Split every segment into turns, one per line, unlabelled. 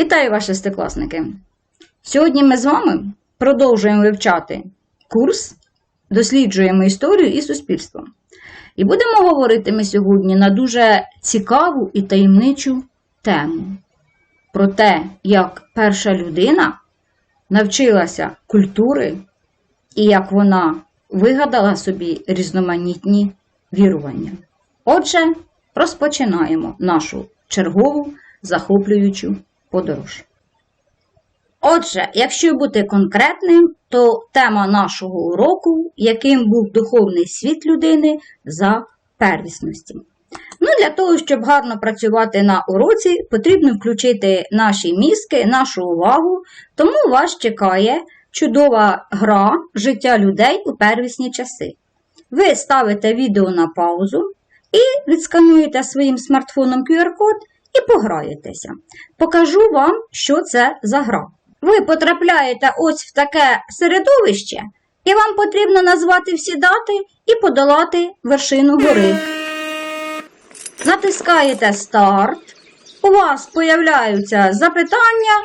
Вітаю вас, шестикласники! Сьогодні ми з вами продовжуємо вивчати курс, досліджуємо історію і суспільство. І будемо говорити ми сьогодні на дуже цікаву і таємничу тему про те, як перша людина навчилася культури і як вона вигадала собі різноманітні вірування. Отже, розпочинаємо нашу чергову захоплюючу подорож. Отже, якщо бути конкретним, то тема нашого уроку, яким був духовний світ людини за первісності. Ну, Для того, щоб гарно працювати на уроці, потрібно включити наші мізки, нашу увагу, тому вас чекає чудова гра життя людей у первісні часи. Ви ставите відео на паузу і відскануєте своїм смартфоном QR-код і пограєтеся. Покажу вам, що це за гра. Ви потрапляєте ось в таке середовище, і вам потрібно назвати всі дати і подолати вершину гори. Натискаєте старт, у вас появляються запитання,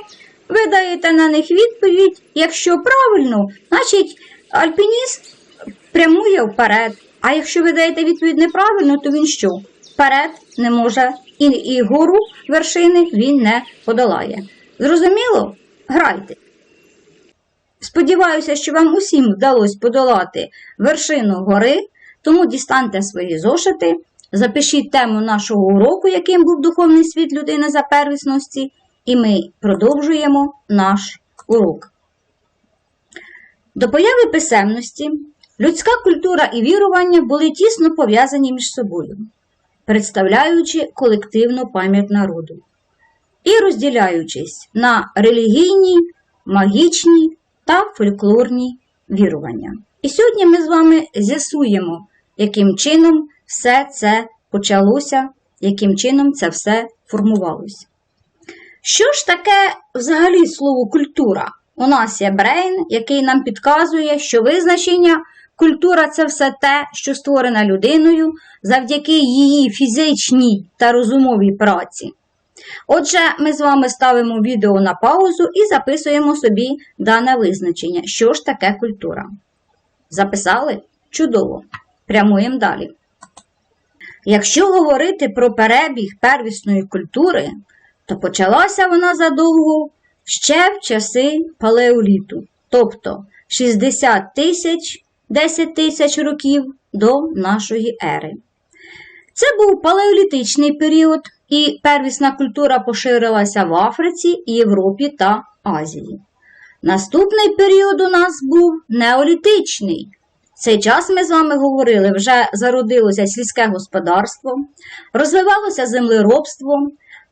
ви даєте на них відповідь. Якщо правильно, значить альпініст прямує вперед. А якщо ви даєте відповідь неправильно, то він що? Вперед не може і, і гору вершини він не подолає. Зрозуміло? Грайте. Сподіваюся, що вам усім вдалося подолати вершину гори, тому дістаньте свої зошити, запишіть тему нашого уроку, яким був духовний світ людини за первісності, і ми продовжуємо наш урок. До появи писемності людська культура і вірування були тісно пов'язані між собою, представляючи колективну пам'ять народу і розділяючись на релігійні, магічні та фольклорні вірування. І сьогодні ми з вами з'ясуємо, яким чином все це почалося, яким чином це все формувалося. Що ж таке взагалі слово культура? У нас є брейн, який нам підказує, що визначення культура це все те, що створене людиною завдяки її фізичній та розумовій праці. Отже, ми з вами ставимо відео на паузу і записуємо собі дане визначення, що ж таке культура. Записали? Чудово! Прямуємо далі. Якщо говорити про перебіг первісної культури, то почалася вона задовго ще в часи палеоліту, тобто 60 тисяч 10 тисяч років до нашої ери. Це був палеолітичний період, і первісна культура поширилася в Африці, Європі та Азії. Наступний період у нас був неолітичний. Цей час ми з вами говорили, вже зародилося сільське господарство, розвивалося землеробство,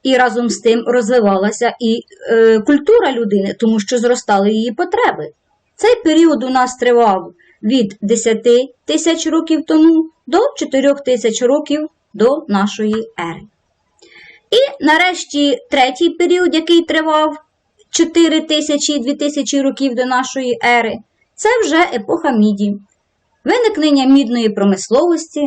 і разом з тим розвивалася і е, культура людини, тому що зростали її потреби. Цей період у нас тривав від 10 тисяч років тому до 4 тисяч років до нашої ери. І нарешті третій період, який тривав 4 тисячі 2 тисячі років до нашої ери, це вже епоха міді, виникнення мідної промисловості,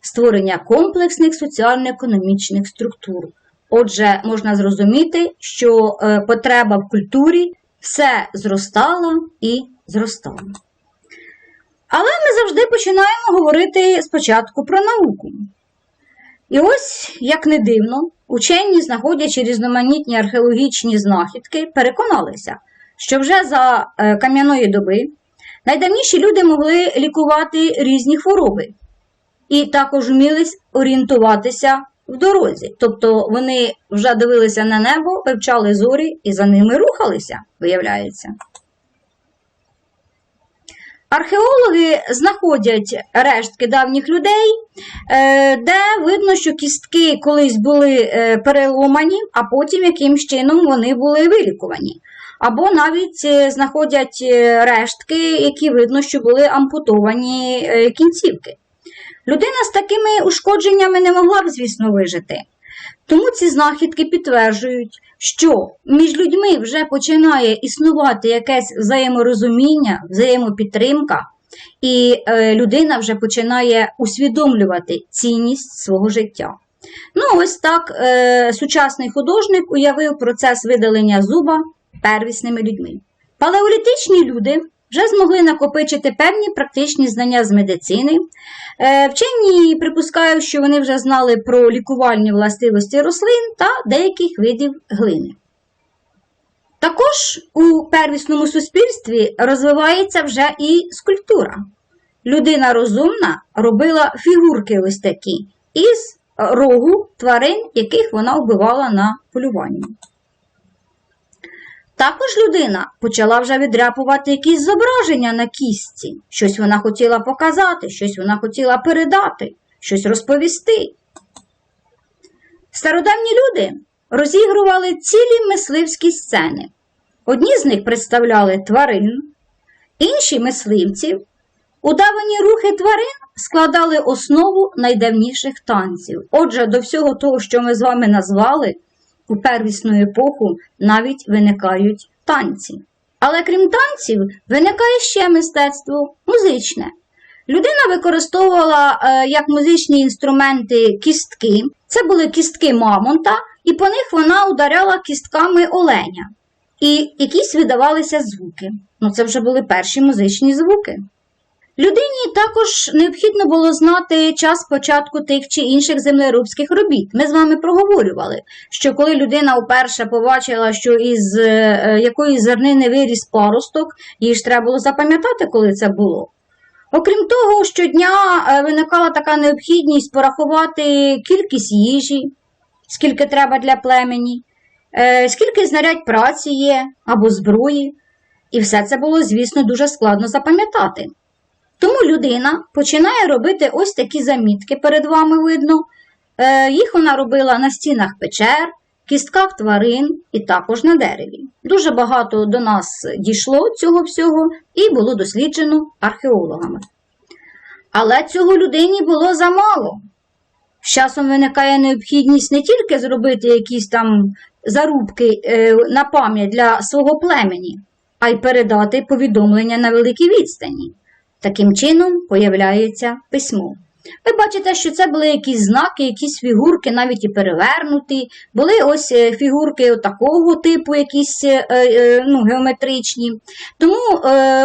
створення комплексних соціально-економічних структур. Отже, можна зрозуміти, що е, потреба в культурі все зростала і зростала. Але ми завжди починаємо говорити спочатку про науку. І ось, як не дивно, учені, знаходячи різноманітні археологічні знахідки, переконалися, що вже за е, кам'яної доби найдавніші люди могли лікувати різні хвороби і також вміли орієнтуватися в дорозі. Тобто вони вже дивилися на небо, вивчали зорі і за ними рухалися, виявляється. Археологи знаходять рештки давніх людей, е, де видно, що кістки колись були е, переломані, а потім якимсь чином вони були вилікувані. Або навіть е, знаходять рештки, які видно, що були ампутовані кінцівки. Людина з такими ушкодженнями не могла б, звісно, вижити. Тому ці знахідки підтверджують, що між людьми вже починає існувати якесь взаєморозуміння, взаємопідтримка, і е, людина вже починає усвідомлювати цінність свого життя. Ну, ось так е, сучасний художник уявив процес видалення зуба первісними людьми. Палеолітичні люди вже змогли накопичити певні практичні знання з медицини. Е, вчені припускають, що вони вже знали про лікувальні властивості рослин та деяких видів глини. Також у первісному суспільстві розвивається вже і скульптура. Людина розумна робила фігурки ось такі із рогу тварин, яких вона вбивала на полюванні. Також людина почала вже відряпувати якісь зображення на кістці. Щось вона хотіла показати, щось вона хотіла передати, щось розповісти. Стародавні люди розігрували цілі мисливські сцени. Одні з них представляли тварин, інші мисливців. Удавані рухи тварин складали основу найдавніших танців. Отже, до всього того, що ми з вами назвали, у первісну епоху навіть виникають танці. Але крім танців, виникає ще мистецтво музичне. Людина використовувала е, як музичні інструменти кістки. Це були кістки мамонта, і по них вона ударяла кістками оленя. І якісь видавалися звуки. Ну, це вже були перші музичні звуки. Людині також необхідно було знати час початку тих чи інших землерубських робіт. Ми з вами проговорювали, що коли людина вперше побачила, що із е, якоїсь зернини виріс паросток, їй ж треба було запам'ятати, коли це було. Окрім того, щодня е, виникала така необхідність порахувати кількість їжі, скільки треба для племені, е, скільки знарядь праці є або зброї. І все це було, звісно, дуже складно запам'ятати. Тому людина починає робити ось такі замітки, перед вами видно. Е, їх вона робила на стінах печер, кістках тварин і також на дереві. Дуже багато до нас дійшло цього всього і було досліджено археологами. Але цього людині було замало. З часом виникає необхідність не тільки зробити якісь там зарубки е, на пам'ять для свого племені, а й передати повідомлення на великій відстані. Таким чином появляється письмо. Ви бачите, що це були якісь знаки, якісь фігурки, навіть і перевернуті. Були ось е, фігурки такого типу, якісь е, е, ну, геометричні. Тому,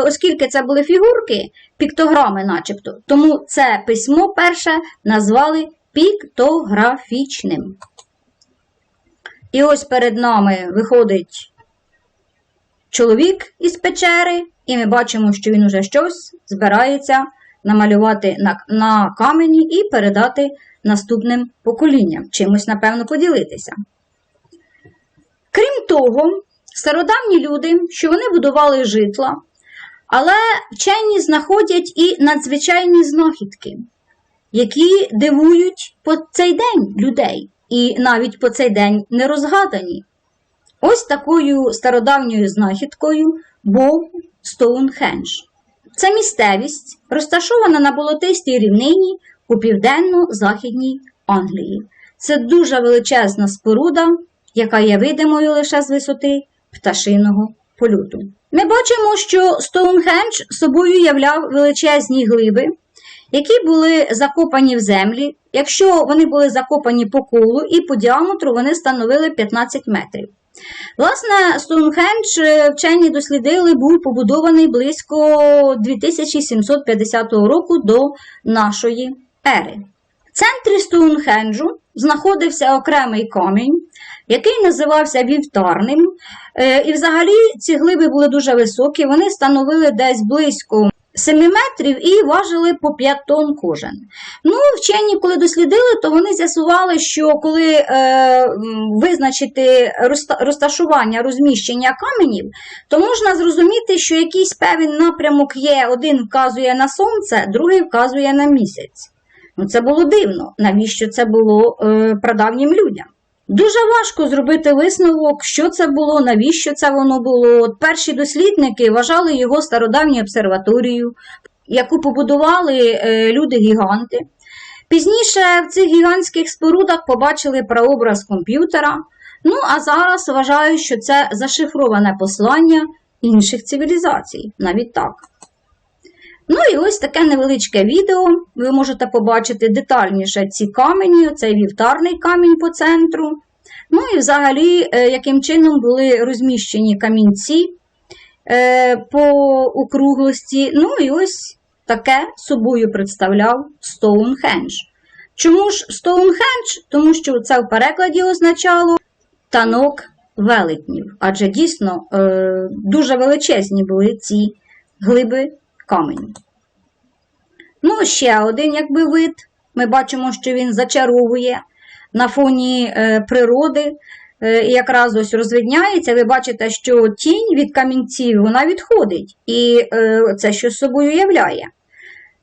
оскільки це були фігурки, піктограми, начебто, тому це письмо перше назвали піктографічним. І ось перед нами виходить чоловік із печери. І ми бачимо, що він уже щось збирається намалювати на, на камені і передати наступним поколінням, чимось, напевно, поділитися. Крім того, стародавні люди, що вони будували житла, але вчені знаходять і надзвичайні знахідки, які дивують по цей день людей, і навіть по цей день не розгадані. Ось такою стародавньою знахідкою був Стоунхендж. Це місцевість, розташована на болотистій рівнині у південно-західній Англії. Це дуже величезна споруда, яка є видимою лише з висоти пташиного польоту. Ми бачимо, що Стоунхендж собою являв величезні глиби, які були закопані в землі. Якщо вони були закопані по колу і по діаметру вони становили 15 метрів. Власне, Стоунхендж е, вчені дослідили, був побудований близько 2750 року до нашої ери. В центрі Стоунхенджу знаходився окремий камінь, який називався вівтарним. Е, і взагалі ці глиби були дуже високі, вони становили десь близько 7 метрів і важили по 5 тонн кожен. Ну, вчені, коли дослідили, то вони з'ясували, що коли е, визначити розташування розміщення каменів, то можна зрозуміти, що якийсь певний напрямок є, один вказує на сонце, другий вказує на місяць. Ну, Це було дивно, навіщо це було е, прадавнім людям. Дуже важко зробити висновок, що це було, навіщо це воно було. Перші дослідники вважали його стародавньою обсерваторією, яку побудували е, люди-гіганти. Пізніше в цих гігантських спорудах побачили прообраз комп'ютера. Ну, а зараз вважають, що це зашифроване послання інших цивілізацій, навіть так. Ну і ось таке невеличке відео. Ви можете побачити детальніше ці камені, цей вівтарний камінь по центру. Ну і взагалі, е, яким чином були розміщені камінці е, по округлості. Ну і ось таке собою представляв Стоунхендж. Чому ж Стоунхендж? Тому що це в перекладі означало танок велетнів. Адже дійсно е, дуже величезні були ці глиби каменю. Ну, ще один якби вид. Ми бачимо, що він зачаровує на фоні е, природи. Е, і якраз ось розвидняється, ви бачите, що тінь від камінців вона відходить, і е, це що з собою являє.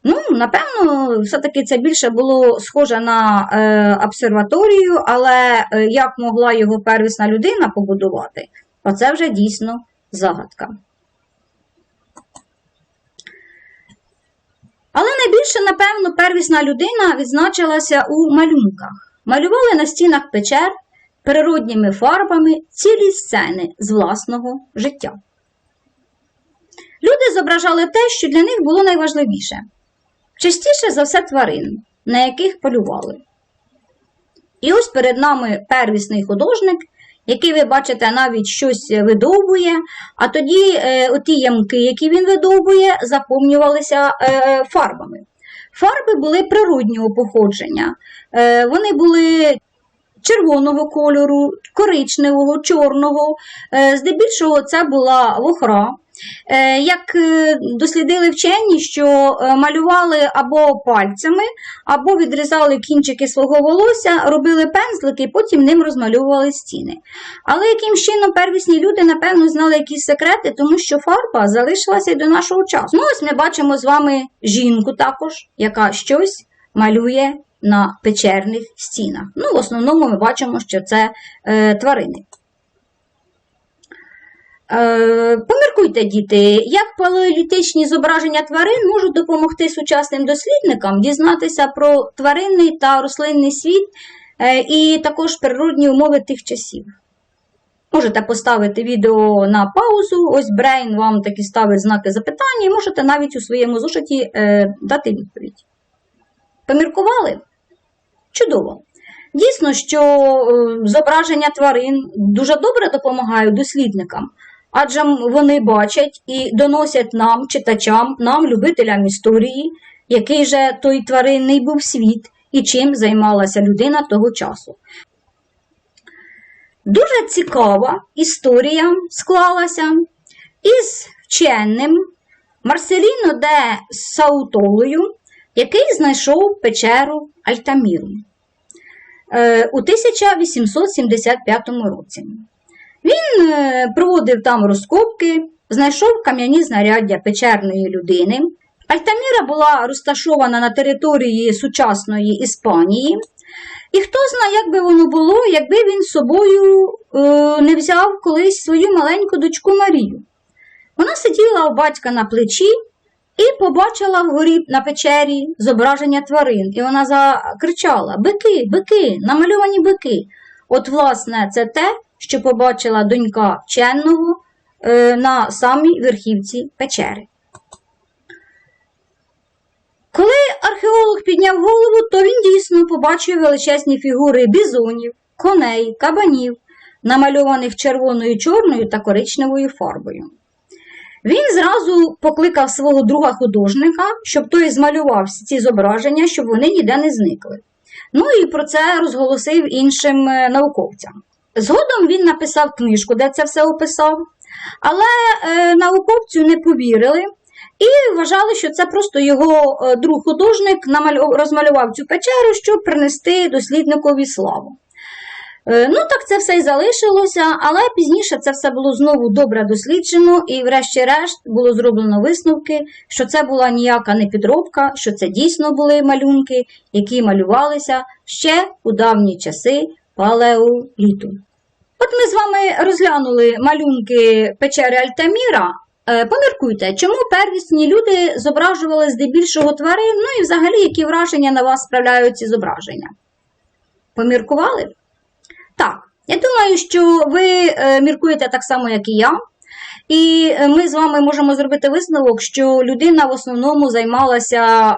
Ну, напевно, все-таки це більше було схоже на е, обсерваторію, але як могла його первісна людина побудувати, оце вже дійсно загадка. Але найбільше, напевно, первісна людина відзначилася у малюнках. Малювали на стінах печер природніми фарбами цілі сцени з власного життя. Люди зображали те, що для них було найважливіше частіше за все тварин, на яких полювали. І ось перед нами первісний художник, який, ви бачите, навіть щось видовбує, а тоді е, оті ямки, які він видовбує, заповнювалися е, фарбами. Фарби були природнього походження, е, вони були червоного кольору, коричневого, чорного. Е, здебільшого це була вохра. Е, Як е, дослідили вчені, що е, малювали або пальцями, або відрізали кінчики свого волосся, робили пензлики, потім ним розмальовували стіни. Але яким чином первісні люди, напевно, знали якісь секрети, тому що фарба залишилася й до нашого часу. Ну, ось ми бачимо з вами жінку також, яка щось малює на печерних стінах. Ну, в основному ми бачимо, що це е, тварини. Е, Поміркуйте, діти, як палеолітичні зображення тварин можуть допомогти сучасним дослідникам дізнатися про тваринний та рослинний світ е, і також природні умови тих часів. Можете поставити відео на паузу, ось Брейн вам таки ставить знаки запитання, і можете навіть у своєму зошиті е, дати відповідь. Поміркували? Чудово! Дійсно, що зображення тварин дуже добре допомагають дослідникам, адже вони бачать і доносять нам, читачам, нам, любителям історії, який же той тваринний був світ і чим займалася людина того часу. Дуже цікава історія склалася із вченим Марселіно де Саутолою, який знайшов печеру Альтаміру е, у 1875 році. Він е, проводив там розкопки, знайшов кам'яні знаряддя печерної людини. Альтаміра була розташована на території сучасної Іспанії. І хто знає, як би воно було, якби він з собою е, не взяв колись свою маленьку дочку Марію. Вона сиділа у батька на плечі і побачила вгорі на печері зображення тварин. І вона закричала: Бики, бики, намальовані бики. От, власне, це те, що побачила донька вченого е, на самій верхівці печери. Коли археолог підняв голову, то він дійсно побачив величезні фігури бізонів, коней, кабанів, намальованих червоною, чорною та коричневою фарбою. Він зразу покликав свого друга художника, щоб той змалював ці зображення, щоб вони ніде не зникли. Ну і про це розголосив іншим е, науковцям. Згодом він написав книжку, де це все описав, але е, науковцю не повірили і вважали, що це просто його е, друг художник розмалював цю печеру, щоб принести дослідникові славу. Е, ну, так це все і залишилося, але пізніше це все було знову добре досліджено, і, врешті-решт, було зроблено висновки, що це була ніяка не підробка, що це дійсно були малюнки, які малювалися ще у давні часи палеоліту. От ми з вами розглянули малюнки печери Альтаміра. Е, поміркуйте, чому первісні люди зображували здебільшого тварин, ну і взагалі, які враження на вас справляють ці зображення? Поміркували? Так, я думаю, що ви е, міркуєте так само, як і я. І е, ми з вами можемо зробити висновок, що людина в основному займалася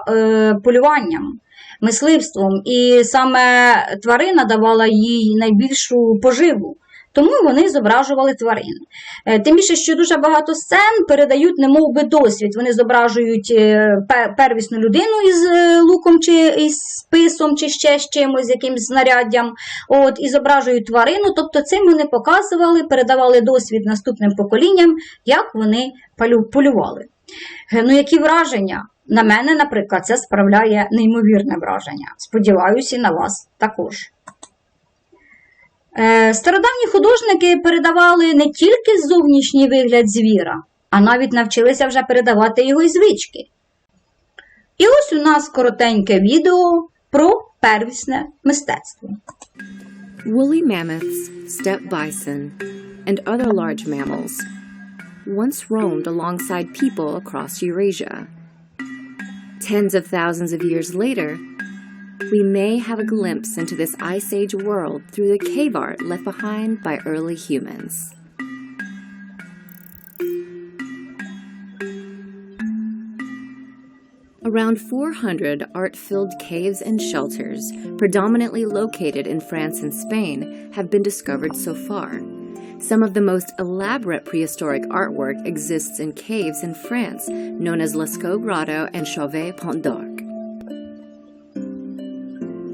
полюванням, мисливством, і саме тварина давала їй найбільшу поживу. Тому вони зображували тварин. Е, Тим більше, що дуже багато сцен передають немов би досвід. Вони зображують е, первісну людину із е, луком чи із списом, чи ще з чимось, з якимось знаряддям. От, і зображують тварину. Тобто цим вони показували, передавали досвід наступним поколінням, як вони полювали. Ну, які враження? На мене, наприклад, це справляє неймовірне враження. Сподіваюся, і на вас також. Е, Стародавні художники передавали не тільки зовнішній вигляд звіра, а навіть навчилися вже передавати його й звички. І ось у нас коротеньке відео про первісне мистецтво.
Woolly mammoths, steppe bison, and other large mammals once roamed alongside people across Eurasia. Tens of thousands of years later, we may have a glimpse into this Ice Age world through the cave art left behind by early humans. Around 400 art filled caves and shelters, predominantly located in France and Spain, have been discovered so far. Some of the most elaborate prehistoric artwork exists in caves in France, known as Lascaux Grotto and Chauvet Pont d'Arc.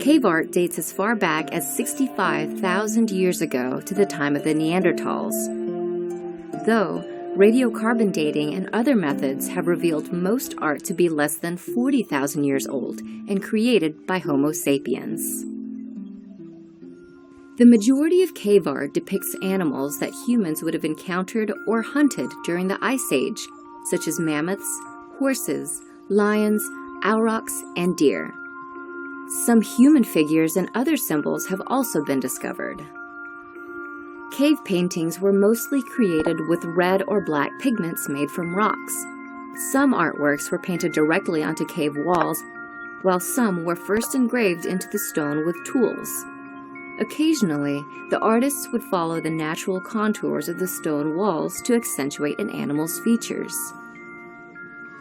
Cave art dates as far back as 65,000 years ago to the time of the Neanderthals. Though radiocarbon dating and other methods have revealed most art to be less than 40,000 years old and created by Homo sapiens. The majority of cave art depicts animals that humans would have encountered or hunted during the Ice Age, such as mammoths, horses, lions, aurochs, and deer. Some human figures and other symbols have also been discovered. Cave paintings were mostly created with red or black pigments made from rocks. Some artworks were painted directly onto cave walls, while some were first engraved into the stone with tools. Occasionally, the artists would follow the natural contours of the stone walls to accentuate an animal's features.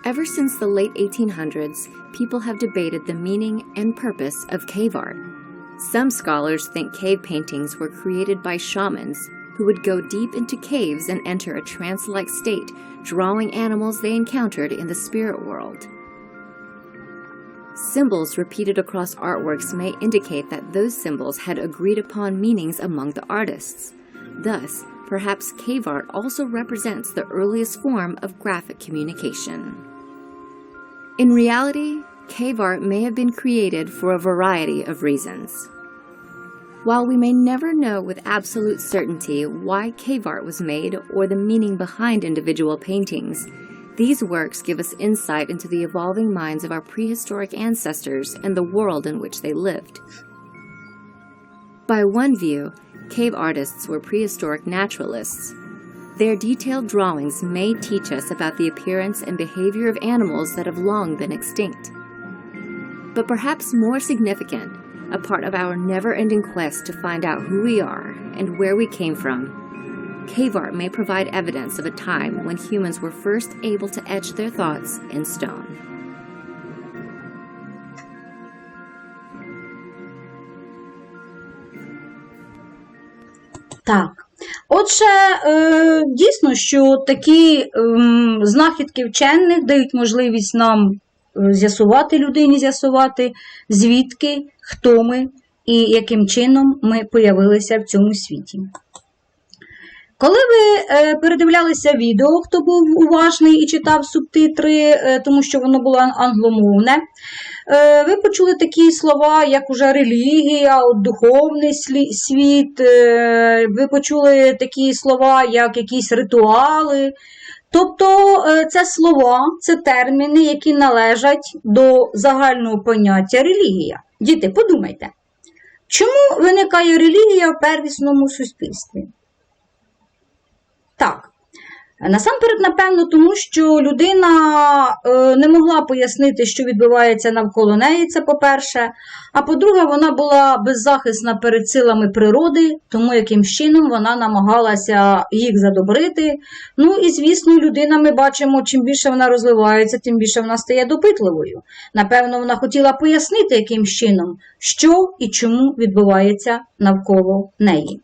Ever since the late 1800s, people have debated the meaning and purpose of cave art. Some scholars think cave paintings were created by shamans who would go deep into caves and enter a trance like state, drawing animals they encountered in the spirit world. Symbols repeated across artworks may indicate that those symbols had agreed upon meanings among the artists. Thus, perhaps cave art also represents the earliest form of graphic communication. In reality, cave art may have been created for a variety of reasons. While we may never know with absolute certainty why cave art was made or the meaning behind individual paintings, these works give us insight into the evolving minds of our prehistoric ancestors and the world in which they lived. By one view, cave artists were prehistoric naturalists. Their detailed drawings may teach us about the appearance and behavior of animals that have long been extinct. But perhaps more significant, a part of our never ending quest to find out who we are and where we came from, cave art may provide evidence of a time when humans were first able to etch their thoughts in stone.
Так. Отже, е, дійсно, що такі ем, знахідки вчених дають можливість нам е, з'ясувати людині, з'ясувати, звідки, хто ми і яким чином ми появилися в цьому світі. Коли ви е, передивлялися відео, хто був уважний і читав субтитри, е, тому що воно було англомовне, е, ви почули такі слова, як уже релігія, духовний світ, ви почули такі слова, як якісь ритуали. Тобто це слова, це терміни, які належать до загального поняття релігія. Діти, подумайте, чому виникає релігія в первісному суспільстві? Так. Насамперед, напевно, тому що людина е, не могла пояснити, що відбувається навколо неї, це по-перше. А по-друге, вона була беззахисна перед силами природи, тому яким чином вона намагалася їх задобрити. Ну і, звісно, людина, ми бачимо, чим більше вона розвивається, тим більше вона стає допитливою. Напевно, вона хотіла пояснити, яким чином, що і чому відбувається навколо неї.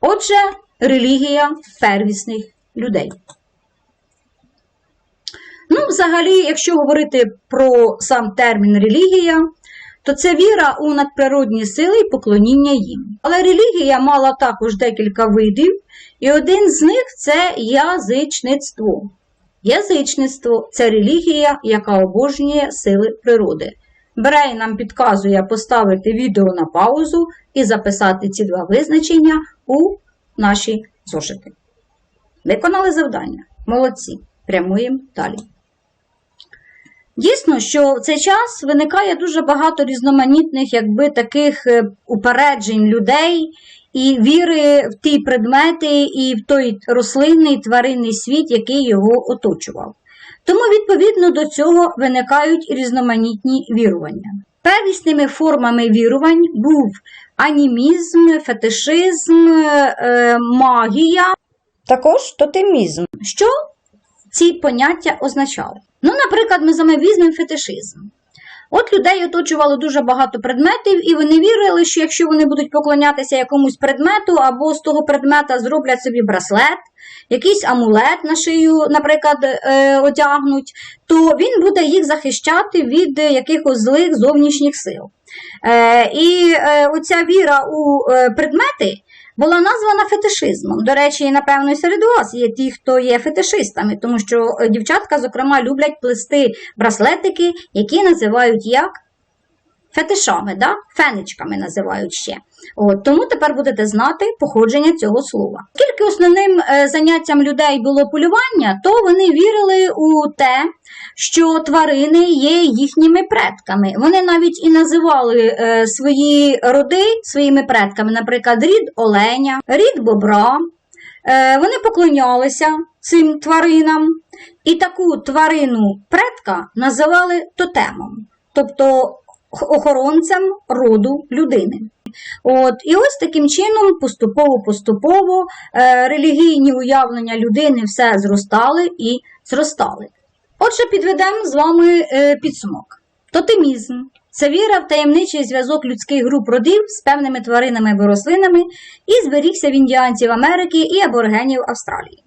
Отже, релігія первісних людей. Ну, взагалі, якщо говорити про сам термін релігія, то це віра у надприродні сили і поклоніння їм. Але релігія мала також декілька видів, і один з них це язичництво. Язичництво це релігія, яка обожнює сили природи. Брей нам підказує поставити відео на паузу і записати ці два визначення у наші зошити. Виконали завдання. Молодці. Прямуємо далі. Дійсно, що в цей час виникає дуже багато різноманітних, якби таких е, упереджень людей і віри в ті предмети і в той рослинний тваринний світ, який його оточував. Тому, відповідно до цього, виникають різноманітні вірування. Первісними формами вірувань був анімізм, фетишизм, е, магія, також тотемізм. Що ці поняття означали? Ну, наприклад, ми з вами візьмемо фетишизм. От людей оточувало дуже багато предметів, і вони вірили, що якщо вони будуть поклонятися якомусь предмету, або з того предмета зроблять собі браслет, якийсь амулет на шию, наприклад, е, одягнуть, то він буде їх захищати від якихось злих зовнішніх сил. Е, І е, оця віра у предмети була названа фетишизмом. До речі, напевно, і серед вас є ті, хто є фетишистами, тому що е, дівчатка, зокрема, люблять плести браслетики, які називають як фетишами, да? фенечками називають ще. От, Тому тепер будете знати походження цього слова. Оскільки основним е, заняттям людей було полювання, то вони вірили у те, що тварини є їхніми предками. Вони навіть і називали е, свої роди своїми предками, наприклад, рід оленя, рід бобра. Е, вони поклонялися цим тваринам, і таку тварину предка називали тотемом, тобто охоронцем роду людини. От, І ось таким чином, поступово-поступово, е, релігійні уявлення людини все зростали і зростали. Отже, підведемо з вами е, підсумок. Тотемізм це віра в таємничий зв'язок людських груп родів з певними тваринами або рослинами і зберігся в індіанців Америки і аборигенів Австралії.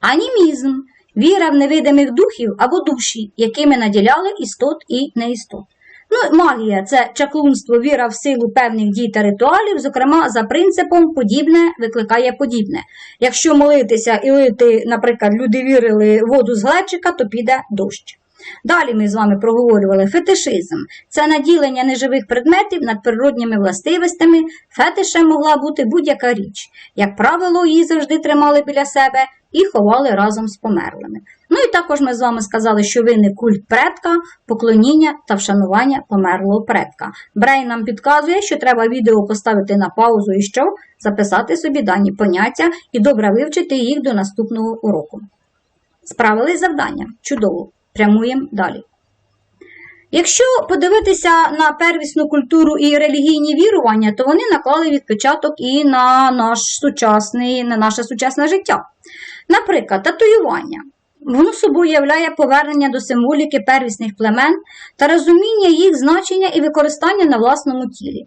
Анімізм віра в невидимих духів або душі, якими наділяли істот і неістот. Ну, магія це чаклунство, віра в силу певних дій та ритуалів, зокрема, за принципом подібне викликає подібне. Якщо молитися і лити, наприклад, люди вірили воду з глечика, то піде дощ. Далі ми з вами проговорювали фетишизм. Це наділення неживих предметів над природніми властивостями. Фетишем могла бути будь-яка річ. Як правило, її завжди тримали біля себе і ховали разом з померлими. Ну і також ми з вами сказали, що виник культ предка, поклоніння та вшанування померлого предка. Брей нам підказує, що треба відео поставити на паузу і що записати собі дані поняття і добре вивчити їх до наступного уроку. Справили завдання. Чудово! Прямуємо далі. Якщо подивитися на первісну культуру і релігійні вірування, то вони наклали відпечаток і на наш сучасний, на наше сучасне життя. Наприклад, татуювання. Воно собою являє повернення до символіки первісних племен та розуміння їх значення і використання на власному тілі.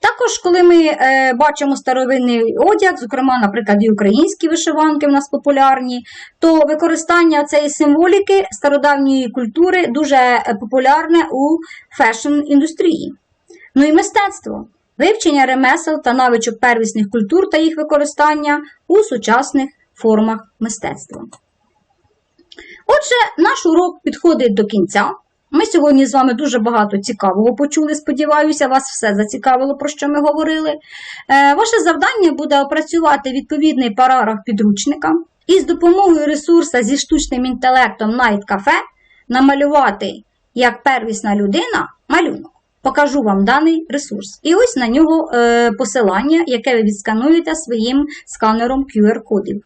Також, коли ми е, бачимо старовинний одяг, зокрема, наприклад, і українські вишиванки в нас популярні, то використання цієї символіки стародавньої культури дуже е, популярне у фешн-індустрії. Ну і мистецтво. Вивчення ремесел та навичок первісних культур та їх використання у сучасних формах мистецтва. Отже, наш урок підходить до кінця. Ми сьогодні з вами дуже багато цікавого почули. Сподіваюся, вас все зацікавило, про що ми говорили. Е, Ваше завдання буде опрацювати відповідний параграф підручника і з допомогою ресурсу зі штучним інтелектом Night Cafe намалювати як первісна людина малюнок. Покажу вам даний ресурс. І ось на нього е, посилання, яке ви відскануєте своїм сканером QR-кодів.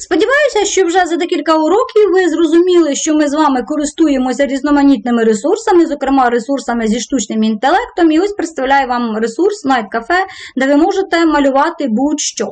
Сподіваюся, що вже за декілька уроків ви зрозуміли, що ми з вами користуємося різноманітними ресурсами, зокрема ресурсами зі штучним інтелектом. І ось представляю вам ресурс Night Cafe, де ви можете малювати будь-що.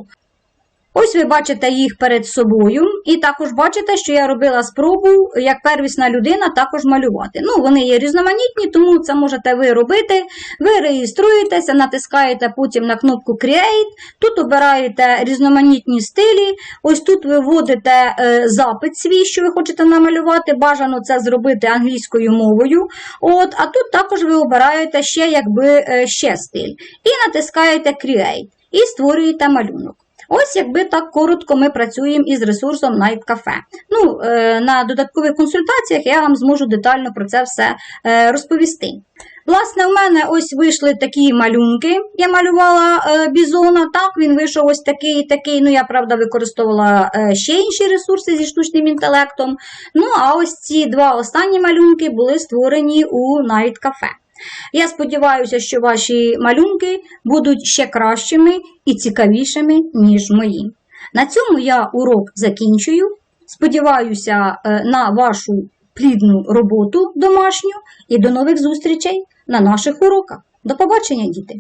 Ось ви бачите їх перед собою, і також бачите, що я робила спробу як первісна людина також малювати. Ну, вони є різноманітні, тому це можете ви робити. Ви реєструєтеся, натискаєте потім на кнопку Create, тут обираєте різноманітні стилі. Ось тут ви вводите е, запит свій, що ви хочете намалювати. Бажано це зробити англійською мовою. От, а тут також ви обираєте ще якби е, ще стиль. І натискаєте Create і створюєте малюнок. Ось якби так коротко ми працюємо із ресурсом Night Cafe. Ну, е, на додаткових консультаціях я вам зможу детально про це все е, розповісти. Власне, у мене ось вийшли такі малюнки. Я малювала е, бізона, так, він вийшов ось такий і такий. Ну, я, правда, використовувала е, ще інші ресурси зі штучним інтелектом. Ну, а ось ці два останні малюнки були створені у Night Cafe. Я сподіваюся, що ваші малюнки будуть ще кращими і цікавішими, ніж мої. На цьому я урок закінчую. Сподіваюся е, на вашу плідну роботу домашню і до нових зустрічей на наших уроках. До побачення, діти!